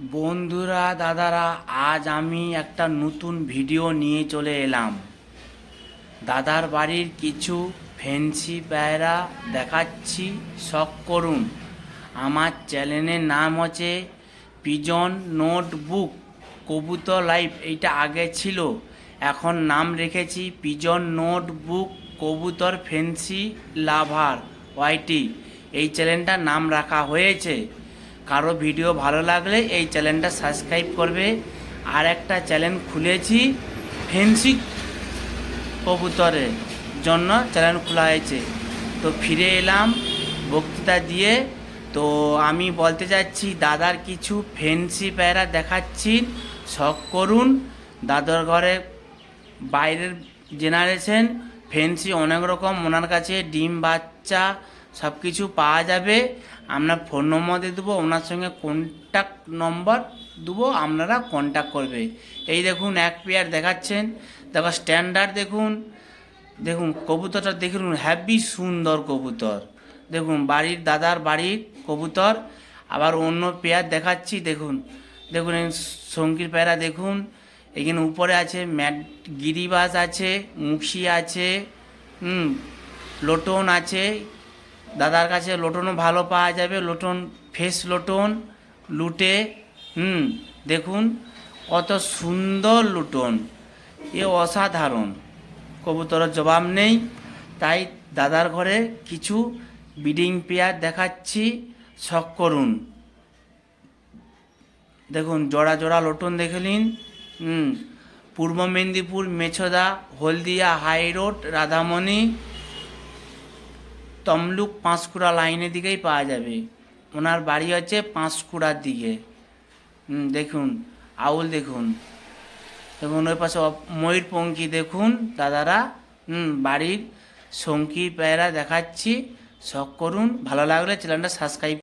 বন্ধুরা, দাদারা, আজ আমি একটা নতুন ভিডিও নিয়ে চলে এলাম। দাদার বাড়ির কিছু ফেন্সি পায়রা দেখাচ্ছি, শখ করুন। আমার চ্যানেলের নাম হচ্ছে পিজন নোটবুক, কবুতর লাইফ, এইটা আগে ছিল। এখন নাম রেখেছি পিজন নোটবুক, কবুতর ফেন্সি লাভার, ওয়াইটি। এই চ্যানেলটার নাম রাখা হয়েছে। কারও ভিডিও ভালো লাগলে এই চ্যানেলটা সাবস্ক্রাইব করবে। আর একটা চ্যানেল খুলেছি, ফেন্সি কবুতরের জন্য চ্যানেল খোলা হয়েছে। তো ফিরে এলাম বক্তৃতা দিয়ে। তো আমি বলতে চাচ্ছি, দাদার কিছু ফেন্সি প্যারা দেখাচ্ছি, শখ করুন। দাদার ঘরে বাইরের জেনারেশন ফেন্সি অনেক রকম, ওনার কাছে ডিম বাচ্চা সব কিছু পাওয়া যাবে। আপনার ফোন নম্বর দিয়ে দেবো, ওনার সঙ্গে কন্ট্যাক্ট নম্বর দেবো, আপনারা কন্ট্যাক্ট করবে। এই দেখুন, এক পেয়ার দেখাচ্ছেন। দেখো স্ট্যান্ডার্ড দেখুন। দেখুন, কবুতরটা দেখুন হ্যাভি সুন্দর কবুতর। দেখুন, বাড়ির দাদার বাড়ির কবুতর। আবার অন্য পেয়ার দেখাচ্ছি, দেখুন। দেখুন, এই শঙ্কির পেয়ারা দেখুন। এখানে উপরে আছে, ম্যাট গিরিবাস আছে মুখি আছে, হুম, লোটন আছে। দাদার কাছে লোটনও ভালো পাওয়া যাবে, লোটন ফেস লোটন, লুটে, হুম, দেখুন কত সুন্দর লুটন, এ অসাধারণ। কবুতরের জবাব নেই, তাই দাদার ঘরে কিছু বিডিং পেয়ার দেখাচ্ছি, শখ করুন। দেখুন, জোড়া জোড়া লোটন দেখে নিন পূর্ব মেদিনীপুর, মেছদা, হলদিয়া হাই রোড, রাধামণি তমলুক পাঁশকুড়া লাইনের দিকেই পাওয়া যাবে। ওনার বাড়ি হচ্ছে পাঁশকুড়ার দিকে। দেখুন, আউল দেখুন। এবং ওই পাশে অপ- পঙ্কি দেখুন, দাদারা বাড়ির সঙ্কি পায়রা দেখাচ্ছি। শখ করুন, ভালো লাগলে চ্যানেলটা সাবস্ক্রাইব